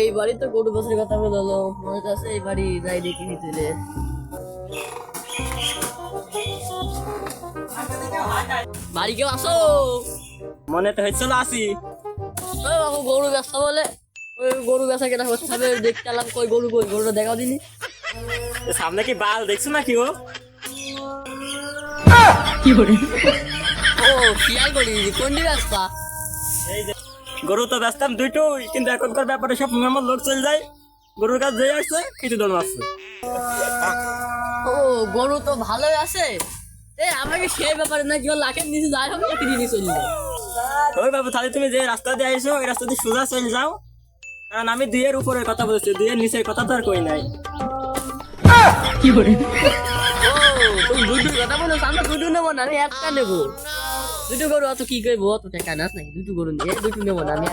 এই বাড়ি তো গরু বছরের কথা বলল মনে হচ্ছে এই বাড়ি যাই দেখি নিতে বাড়ি কেউ আসো? মনে তো হয়েছিল আসি। বাবু গরু ব্যবসা বলে ওই গরু ব্যবসা কেনা করতে হবে দেখতে এলাম কই গরু কই গরুটা দেখাও দিনি। সামনে কি বাল দেখছ নাকি ও ও খেয়াল করি কোন ব্যবসা এই গরু তো ব্যস্তাম দুইটোই কিন্তু এখনকার ব্যাপারে সব আমার লোক চলে যায়। গরুর কাছে যেই আসছে কিছু দল মারছে ও গরু তো ভালোই আছে। এ আমাকে সেই ব্যাপারে না কেউ লাখের নিচে যাই হবে একটি জিনিস চলে যায় ওই বাবু তাহলে তুমি যে রাস্তা দিয়ে আইছো ওই রাস্তা দিয়ে সোজা চলে যাও। কারণ আমি দুইয়ের উপরের কথা বলছি দুইয়ের নিচের কথা তো আর কই নাই। ও তুমি দুটো কথা বলো আমরা দুটো নেব না আমি একটা নেব। দুটো গরু অত কি করব অত টাকা নাস নাকি দুটো গরু নিয়ে দুটো নেব না আমি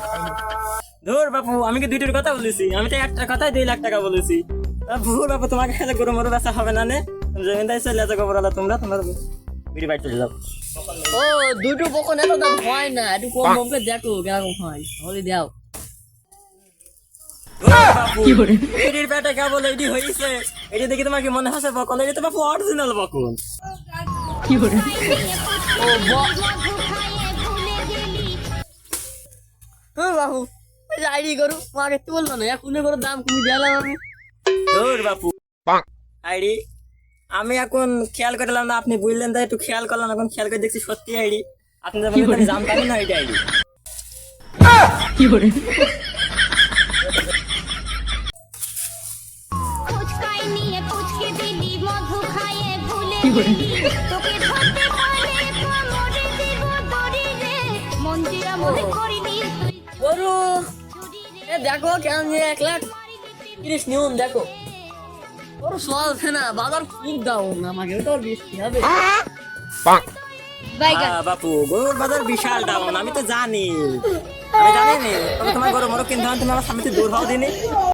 নেব। বাপু আমি কি দুইটার কথা বলেছি? আমি তো একটা কথাই দুই লাখ টাকা বলেছি। ভুর বাপু তোমাকে কাছে গরু মরু বেচা হবে না নে। জমিদার চলে যাও গোবর আলা তোমরা তোমার বিড়ি বাড়ি চলে যাও। ও দুটো বকন এত দাম হয় না একটু কম কম করে দেখো কেরকম হয় তাহলে দাও। ধুর পেটে কেবল এডি হয়েছে এডি দেখি তোমার কি মনে হচ্ছে বকন? তো বাপু অরিজিনাল বকন। ও ও বাবু। আইডি করু তোমাকে একটু বলব না এখন করে দাম কমে দিলাম আমি। ধুর বাপু। আইডি আমি এখন খেয়াল করলাম না আপনি বুঝলেন তাই একটু খেয়াল করলাম এখন খেয়াল করে দেখছি সত্যি আইডি। আপনি আমি জানতামই না আইডি। আইডি ভুলে গেলি। তোকে ধরতে পারে মরে দিব দড়ি রে মন দিয়া মনে করিনি তুই গরু চুরি রে এ দেখো কেন যে এক লাখ তিরিশ নিউন দেখো। ওর চলছে না বাজার খুব ডাউন আমাকে তো বৃষ্টি হবে। বাপু গরুর বাজার বিশাল ডাউন আমি তো জানি। আমি জানি নি তোমার গরু মরো কিনতে তুমি আমার সামনে দূর হও দিনি।